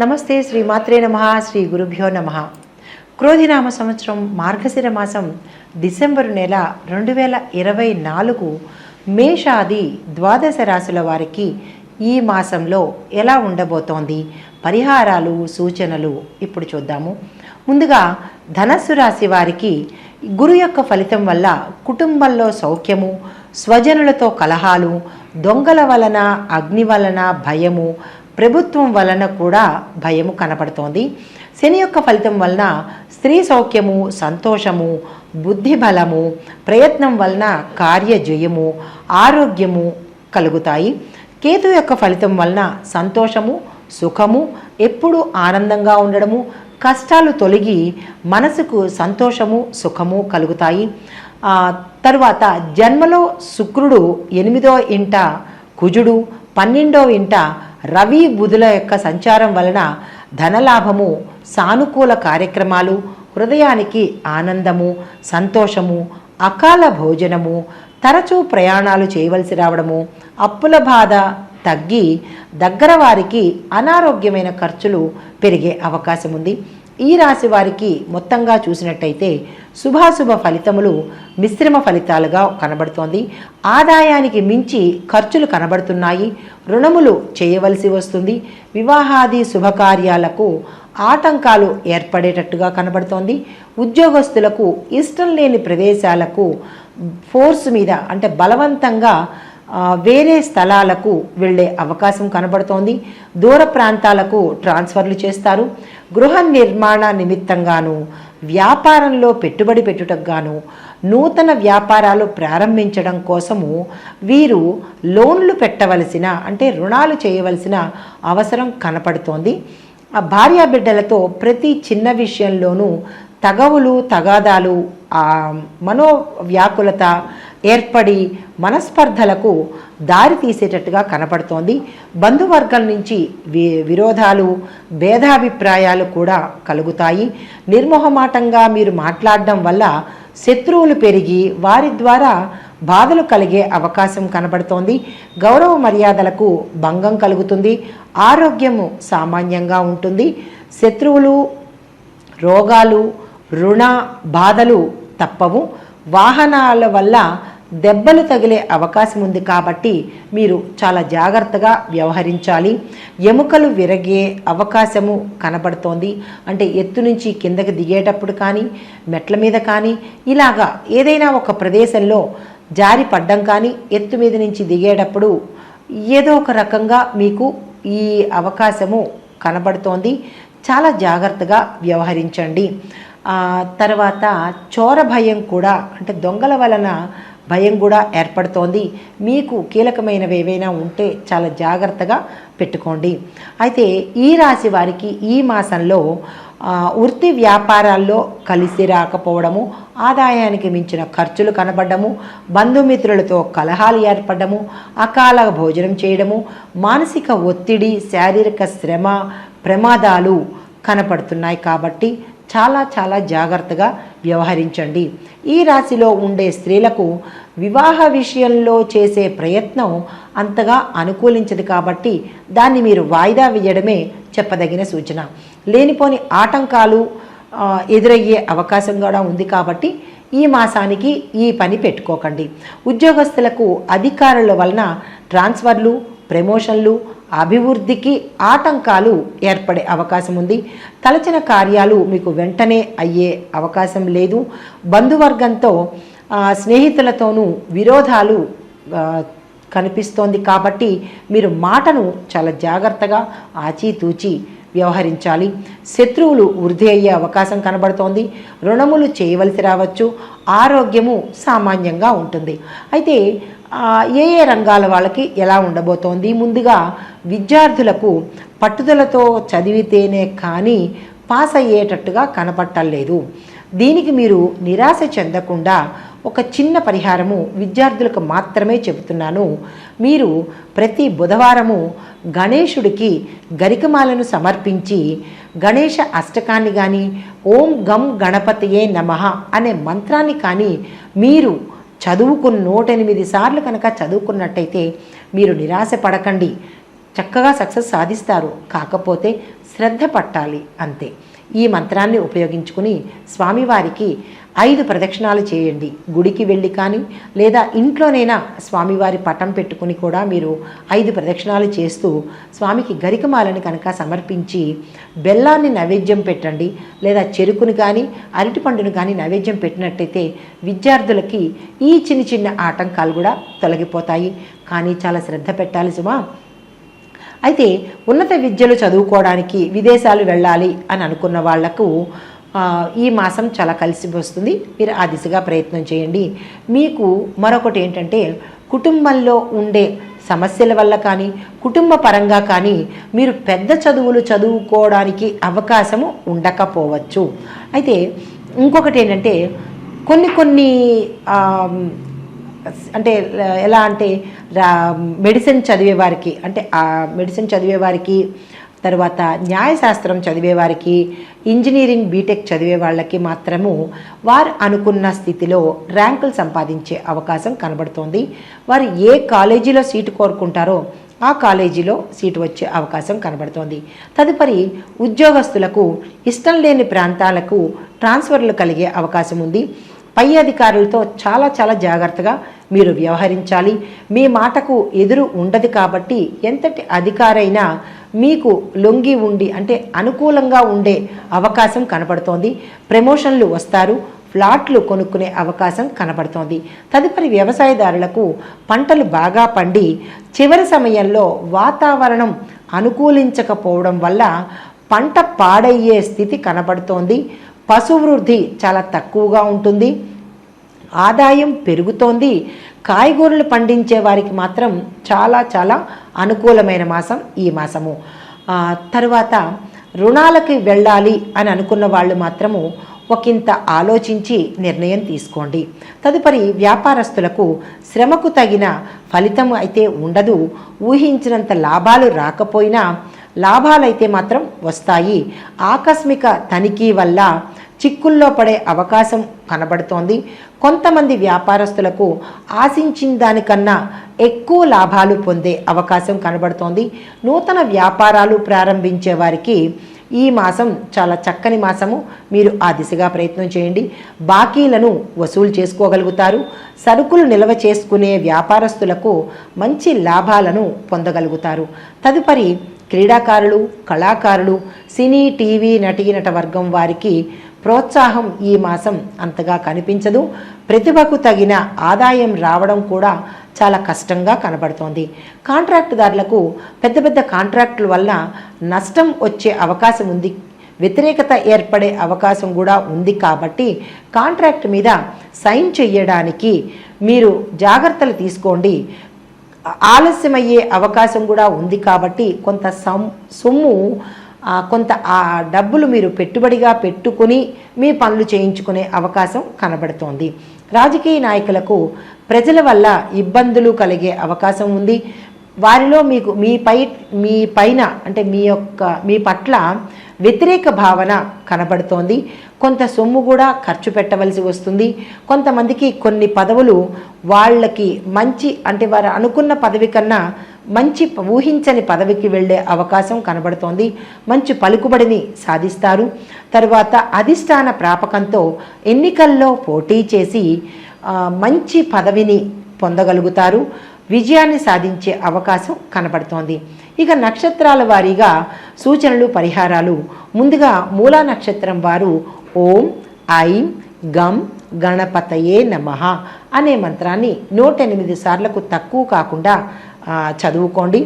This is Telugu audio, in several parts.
నమస్తే శ్రీ మాత్రే నమ శ్రీ గురుభ్యో నమ. క్రోధినామ సంవత్సరం మార్గశిర మాసం డిసెంబరు నెల రెండు వేల ఇరవై నాలుగు మేషాది ద్వాదశ రాశుల వారికి ఈ మాసంలో ఎలా ఉండబోతోంది? పరిహారాలు సూచనలు ఇప్పుడు చూద్దాము. ముందుగా ధనస్సు రాశి వారికి గురు యొక్క ఫలితం వల్ల కుటుంబంలో సౌఖ్యము స్వజనులతో కలహాలు దొంగల వలన అగ్ని వలన భయము ప్రభుత్వం వలన కూడా భయము కనపడుతోంది. శని యొక్క ఫలితం వలన స్త్రీ సౌఖ్యము సంతోషము బుద్ధి బలము ప్రయత్నం వలన కార్యజయము ఆరోగ్యము కలుగుతాయి. కేతు యొక్క ఫలితం వలన సంతోషము సుఖము ఎప్పుడు ఆనందంగా ఉండడము కష్టాలు తొలగి మనసుకు సంతోషము సుఖము కలుగుతాయి. తరువాత జన్మలో శుక్రుడు ఎనిమిదో ఇంట కుజుడు పన్నెండో ఇంట రవి బుధుల యొక్క సంచారం వలన ధనలాభము సానుకూల కార్యక్రమాలు హృదయానికి ఆనందము సంతోషము అకాల భోజనము తరచూ ప్రయాణాలు చేయవలసి రావడము అప్పుల బాధ తగ్గి దగ్గర వారికి అనారోగ్యమైన ఖర్చులు పెరిగే అవకాశం ఉంది ఈ రాశి వారికి మొత్తంగా చూసినట్టయితే శుభాశుభ ఫలితములు మిశ్రమ ఫలితాలుగా కనబడుతోంది. ఆదాయానికి మించి ఖర్చులు కనబడుతున్నాయి. రుణములు చేయవలసి వస్తుంది. వివాహాది శుభకార్యాలకు ఆటంకాలు ఏర్పడేటట్టుగా కనబడుతోంది. ఉద్యోగస్తులకు ఇష్టం లేని ప్రదేశాలకు ఫోర్స్ మీద అంటే బలవంతంగా వేరే స్థలాలకు వెళ్ళే అవకాశం కనబడుతోంది. దూర ప్రాంతాలకు ట్రాన్స్ఫర్లు చేస్తారు. గృహ నిర్మాణ నిమిత్తంగాను వ్యాపారంలో పెట్టుబడి పెట్టుటంగాను నూతన వ్యాపారాలు ప్రారంభించడం కోసము వీరు లోన్లు పెట్టవలసిన అంటే రుణాలు చేయవలసిన అవసరం కనపడుతోంది. ఆ భార్యా బిడ్డలతో ప్రతి చిన్న విషయంలోనూ తగవులు తగాదాలు మనో మనోవ్యాకులత ఏర్పడి మనస్పర్ధలకు దారి తీసేటట్టుగా కనపడుతోంది. బంధువర్గం నుంచి వి విరోధాలు భేదాభిప్రాయాలు కూడా కలుగుతాయి. నిర్మోహమాటంగా మీరు మాట్లాడడం వల్ల శత్రువులు పెరిగి వారి ద్వారా బాధలు కలిగే అవకాశం కనబడుతోంది. గౌరవ మర్యాదలకు భంగం కలుగుతుంది. ఆరోగ్యము సామాన్యంగా ఉంటుంది. శత్రువులు రోగాలు రుణ బాధలు తప్పవు. వాహనాల వల్ల దెబ్బలు తగిలే అవకాశం ఉంది కాబట్టి మీరు చాలా జాగ్రత్తగా వ్యవహరించాలి. ఎముకలు విరగే అవకాశము కనబడుతోంది. అంటే ఎత్తు నుంచి కిందకి దిగేటప్పుడు కానీ మెట్ల మీద కానీ ఇలాగా ఏదైనా ఒక ప్రదేశంలో జారి పడ్డం కానీ ఎత్తు మీద నుంచి దిగేటప్పుడు ఏదో ఒక రకంగా మీకు ఈ అవకాశము కనబడుతోంది. చాలా జాగ్రత్తగా వ్యవహరించండి. తర్వాత చోర భయం కూడా అంటే దొంగల వలన భయం కూడా ఏర్పడుతోంది. మీకు కీలకమైనవి ఏవైనా ఉంటే చాలా జాగ్రత్తగా పెట్టుకోండి. అయితే ఈ రాశి వారికి ఈ మాసంలో వృత్తి వ్యాపారాల్లో కలిసి రాకపోవడము ఆదాయానికి మించిన ఖర్చులు కనబడము బంధుమిత్రులతో కలహాలు ఏర్పడము అకాల భోజనం చేయడము మానసిక ఒత్తిడి శారీరక శ్రమ ప్రమాదాలు కనపడుతున్నాయి కాబట్టి చాలా చాలా జాగ్రత్తగా వ్యవహరించండి. ఈ రాశిలో ఉండే స్త్రీలకు వివాహ విషయంలో చేసే ప్రయత్నం అంతగా అనుకూలించదు కాబట్టి దాన్ని మీరు వాయిదా వేయడమే చెప్పదగిన సూచన. లేనిపోని ఆటంకాలు ఎదురయ్యే అవకాశం కూడా ఉంది కాబట్టి ఈ మాసానికి ఈ పని పెట్టుకోకండి. ఉద్యోగస్తులకు అధికారుల వలన ట్రాన్స్ఫర్లు ప్రమోషన్లు అభివృద్ధికి ఆటంకాలు ఏర్పడే అవకాశం ఉంది. తలచిన కార్యాలు మీకు వెంటనే అయ్యే అవకాశం లేదు. బంధువర్గంతో స్నేహితులతోనూ విరోధాలు కనిపిస్తోంది కాబట్టి మీరు మాటను చాలా జాగ్రత్తగా ఆచితూచి వ్యవహరించాలి. శత్రువులు వృద్ధి అయ్యే అవకాశం కనబడుతోంది. రుణములు చేయవలసి రావచ్చు. ఆరోగ్యము సామాన్యంగా ఉంటుంది. అయితే ఏ ఏ రంగాల వాళ్ళకి ఎలా ఉండబోతోంది? ముందుగా విద్యార్థులకు పట్టుదలతో చదివితేనే కానీ పాస్ అయ్యేటట్టుగా కనపట్టలేదు దీనికి మీరు నిరాశ చెందకుండా ఒక చిన్న పరిహారము విద్యార్థులకు మాత్రమే చెబుతున్నాను. మీరు ప్రతి బుధవారము గణేశుడికి గరికమాలను సమర్పించి గణేష అష్టకాన్ని కానీ ఓం గం గణపతియే నమః అనే మంత్రాన్ని కానీ మీరు చదువుకున్న నూట ఎనిమిది సార్లు కనుక చదువుకున్నట్టయితే మీరు నిరాశ పడకండి. చక్కగా సక్సెస్ సాధిస్తారు. కాకపోతే శ్రద్ధ పట్టాలి అంతే. ఈ మంత్రాన్ని ఉపయోగించుకుని స్వామివారికి ఐదు ప్రదక్షిణాలు చేయండి. గుడికి వెళ్ళి కానీ లేదా ఇంట్లోనైనా స్వామివారి పటం పెట్టుకుని కూడా మీరు ఐదు ప్రదక్షిణాలు చేస్తూ స్వామికి గరికమాలను కనుక సమర్పించి బెల్లాన్ని నైవేద్యం పెట్టండి. లేదా చెరుకును కానీ అరటిపండును కానీ నైవేద్యం పెట్టినట్టయితే విద్యార్థులకి ఈ చిన్న చిన్న ఆటంకాలు కూడా తొలగిపోతాయి. కానీ చాలా శ్రద్ధ పెట్టాలి సుమా. అయితే ఉన్నత విద్యలు చదువుకోవడానికి విదేశాలు వెళ్ళాలి అని అనుకున్న వాళ్ళకు ఈ మాసం చాలా కలిసి వస్తుంది. మీరు ఆ దిశగా ప్రయత్నం చేయండి. మీకు మరొకటి ఏంటంటే కుటుంబంలో ఉండే సమస్యల వల్ల కానీ కుటుంబ పరంగా కానీ మీరు పెద్ద చదువులు చదువుకోవడానికి అవకాశము ఉండకపోవచ్చు. అయితే ఇంకొకటి ఏంటంటే కొన్ని కొన్ని అంటే ఎలా అంటే రా- మెడిసిన్ చదివే వారికి అంటే ఆ మెడిసిన్ చదివే వారికి తర్వాత న్యాయశాస్త్రం చదివే వారికి ఇంజనీరింగ్ బీటెక్ చదివే వాళ్ళకి మాత్రము వారు అనుకున్న స్థితిలో ర్యాంకులు సంపాదించే అవకాశం కనబడుతోంది. వారు ఏ కాలేజీలో సీటు కోరుకుంటారో ఆ కాలేజీలో సీటు వచ్చే అవకాశం కనబడుతోంది. తదుపరి ఉద్యోగస్తులకు ఇష్టం లేని ప్రాంతాలకు ట్రాన్స్ఫర్లు కలిగే అవకాశం ఉంది. పై అధికారులతో చాలా చాలా జాగ్రత్తగా మీరు వ్యవహరించాలి. మీ మాటకు ఎదురు ఉండదు కాబట్టి ఎంతటి అధికారైనా మీకు లొంగి ఉండి అంటే అనుకూలంగా ఉండే అవకాశం కనపడుతోంది ప్రమోషన్లు వస్తారు ఫ్లాట్లు కొనుక్కునే అవకాశం కనబడుతోంది. తదుపరి వ్యవసాయదారులకు పంటలు బాగా పండి చివరి సమయంలో వాతావరణం అనుకూలించకపోవడం వల్ల పంట పాడయ్యే స్థితి కనబడుతోంది. పశువృద్ధి చాలా తక్కువగా ఉంటుంది. ఆదాయం పెరుగుతోంది. కాయగూరలు పండించే వారికి మాత్రం చాలా చాలా అనుకూలమైన మాసం ఈ మాసము. తర్వాత రుణాలకి వెళ్ళాలి అని అనుకున్న వాళ్ళు మాత్రము ఒకంత ఆలోచించి నిర్ణయం తీసుకోండి. తదుపరి వ్యాపారస్తులకు శ్రమకు తగిన ఫలితం అయితే ఉండదు. ఊహించినంత లాభాలు రాకపోయినా లాభాలైతే మాత్రం వస్తాయి. ఆకస్మిక తనిఖీ వల్ల చిక్కుల్లో పడే అవకాశం కనబడుతోంది. కొంతమంది వ్యాపారస్తులకు ఆశించిన దానికన్నా ఎక్కువ లాభాలు పొందే అవకాశం కనబడుతోంది. నూతన వ్యాపారాలు ప్రారంభించే వారికి ఈ మాసం చాలా చక్కని మాసము. మీరు ఆ దిశగా ప్రయత్నం చేయండి. బాకీలను వసూలు చేసుకోగలుగుతారు. సరుకులు నిల్వ చేసుకునే వ్యాపారస్తులకు మంచి లాభాలను పొందగలుగుతారు. తదుపరి క్రీడాకారులు కళాకారులు సినీ టీవీ నటీనట వర్గం వారికి ప్రోత్సాహం ఈ మాసం అంతగా కనిపించదు. ప్రతిభకు తగిన ఆదాయం రావడం కూడా చాలా కష్టంగా కనబడుతోంది. కాంట్రాక్టుదారులకు పెద్ద పెద్ద కాంట్రాక్టుల వల్ల నష్టం వచ్చే అవకాశం ఉంది. వ్యతిరేకత ఏర్పడే అవకాశం కూడా ఉంది కాబట్టి కాంట్రాక్ట్ మీద సైన్ చేయడానికి మీరు జాగ్రత్తలు తీసుకోండి. ఆలస్యమయ్యే అవకాశం కూడా ఉంది కాబట్టి కొంత సమ్ సొమ్ము కొంత ఆ డబ్బులు మీరు పెట్టుబడిగా పెట్టుకుని మీ పనులు చేయించుకునే అవకాశం కనబడుతోంది. రాజకీయ నాయకులకు ప్రజల వల్ల ఇబ్బందులు కలిగే అవకాశం ఉంది. వారిలో మీకు మీ పై మీ పైన అంటే మీ యొక్క మీ పట్ల వ్యతిరేక భావన కనబడుతోంది. కొంత సొమ్ము కూడా ఖర్చు పెట్టవలసి వస్తుంది. కొంతమందికి కొన్ని పదవులు వాళ్ళకి మంచి అంటే వారు అనుకున్న పదవి కన్నా మంచి ఊహించని పదవికి వెళ్ళే అవకాశం కనబడుతోంది. మంచి పలుకుబడిని సాధిస్తారు. తర్వాత అధిష్టాన ప్రాపకంతో ఎన్నికల్లో పోటీ చేసి మంచి పదవిని పొందగలుగుతారు. విజయాన్ని సాధించే అవకాశం కనబడుతోంది. ఇక నక్షత్రాల వారీగా సూచనలు పరిహారాలు. ముందుగా మూలా నక్షత్రం వారు ఓం ఐం గం గణపతయే నమః అనే మంత్రాన్ని నూట ఎనిమిది సార్లకు తక్కువ కాకుండా చదువుకోండి.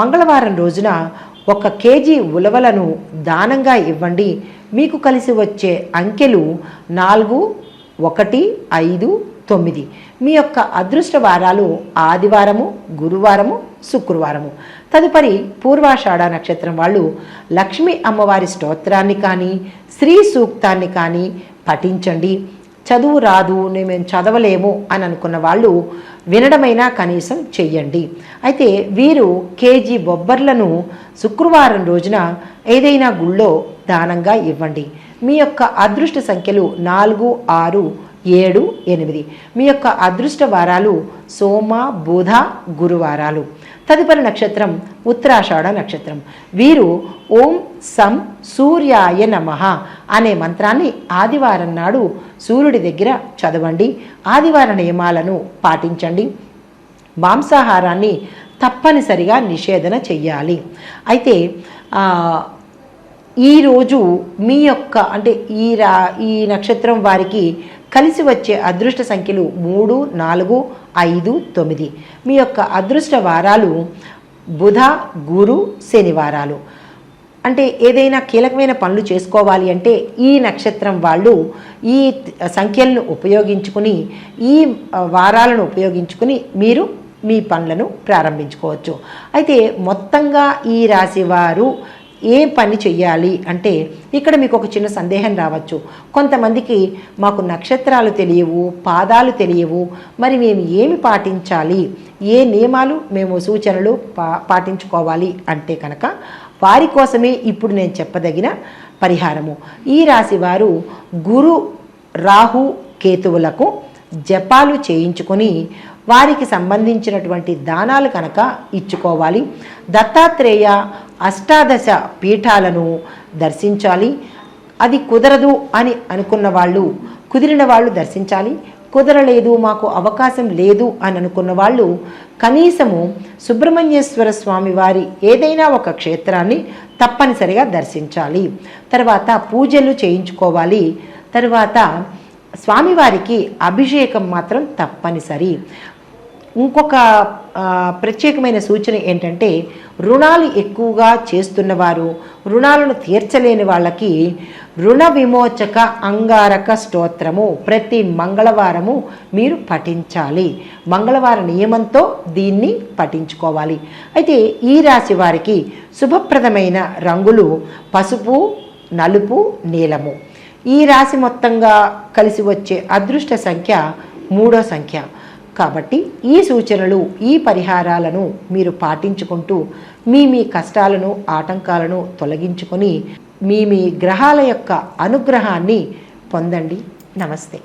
మంగళవారం రోజున ఒక కేజీ ఉలవలను దానంగా ఇవ్వండి. మీకు కలిసి వచ్చే అంకెలు నాలుగు ఒకటి ఐదు తొమ్మిది. మీ యొక్క అదృష్ట వారాలు ఆదివారము గురువారము శుక్రవారము. తదుపరి పూర్వాషాఢ నక్షత్రం వాళ్ళు లక్ష్మీ అమ్మవారి స్తోత్రాన్ని కానీ శ్రీ సూక్తాన్ని కానీ పఠించండి. చదువు రాదు నేను మేము చదవలేము అని అనుకున్న వాళ్ళు వినడమైనా కనీసం చెయ్యండి. అయితే వీరు కేజీ బొబ్బర్లను శుక్రవారం రోజున ఏదైనా గుళ్ళో దానంగా ఇవ్వండి. మీ యొక్క అదృష్ట సంఖ్యలు నాలుగు ఆరు ఏడు ఎనిమిది. మీ యొక్క అదృష్ట వారాలు సోమ బుధ గురువారాలు. తదుపరి నక్షత్రం ఉత్తరాషాఢ నక్షత్రం. వీరు ఓం సం సూర్యాయ నమః అనే మంత్రాన్ని ఆదివారం నాడు సూర్యుడి దగ్గర చదవండి. ఆదివార నియమాలను పాటించండి. మాంసాహారాన్ని తప్పనిసరిగా నిషేధన చెయ్యాలి. అయితే ఈరోజు మీ యొక్క అంటే ఈ రా ఈ నక్షత్రం వారికి కలిసి వచ్చే అదృష్ట సంఖ్యలు మూడు నాలుగు ఐదు తొమ్మిది. మీ యొక్క అదృష్ట వారాలు బుధ గురు శనివారాలు అంటే ఏదైనా కీలకమైన పనులు చేసుకోవాలి అంటే ఈ నక్షత్రం వాళ్ళు ఈ సంఖ్యలను ఉపయోగించుకుని ఈ వారాలను ఉపయోగించుకుని మీరు మీ పనులను ప్రారంభించుకోవచ్చు. అయితే మొత్తంగా ఈ రాశి వారు ఏ పని చెయ్యాలి అంటే ఇక్కడ మీకు ఒక చిన్న సందేహం రావచ్చు. కొంతమందికి మాకు నక్షత్రాలు తెలియవు పాదాలు తెలియవు. మరి మేము ఏమి పాటించాలి? ఏ నియమాలు మేము సూచనలు పా పాటించుకోవాలి అంటే కనుక వారి కోసమే ఇప్పుడు నేను చెప్పదగిన పరిహారము. ఈ రాశి వారు గురు రాహు కేతువులకు జపాలు చేయించుకొని వారికి సంబంధించినటువంటి దానాలు కనుక ఇచ్చుకోవాలి. దత్తాత్రేయ అష్టాదశ పీఠాలను దర్శించాలి. అది కుదరదు అని అనుకున్న వాళ్ళు కుదిరిన వాళ్ళు దర్శించాలి. కుదరలేదు మాకు అవకాశం లేదు అని అనుకున్న వాళ్ళు కనీసము సుబ్రహ్మణ్యేశ్వర స్వామి వారి ఏదైనా ఒక క్షేత్రాన్ని తప్పనిసరిగా దర్శించాలి. తర్వాత పూజలు చేయించుకోవాలి. తర్వాత స్వామివారికి అభిషేకం మాత్రం తప్పనిసరి. ఇంకొక ప్రత్యేకమైన సూచన ఏంటంటే రుణాలు ఎక్కువగా చేస్తున్నవారు రుణాలను తీర్చలేని వాళ్ళకి రుణ విమోచక అంగారక స్తోత్రము ప్రతి మంగళవారము మీరు పఠించాలి. మంగళవార నియమంతో దీన్ని పఠించుకోవాలి. అయితే ఈ రాశి వారికి శుభప్రదమైన రంగులు పసుపు నలుపు నీలము. ఈ రాశి మొత్తంగా కలిసి వచ్చే అదృష్ట సంఖ్య మూడో సంఖ్య. కాబట్టి ఈ సూచనలు ఈ పరిహారాలను మీరు పాటించుకుంటూ మీ మీ కష్టాలను ఆటంకాలను తొలగించుకొని మీ మీ గ్రహాల యొక్క అనుగ్రహాన్ని పొందండి. నమస్తే.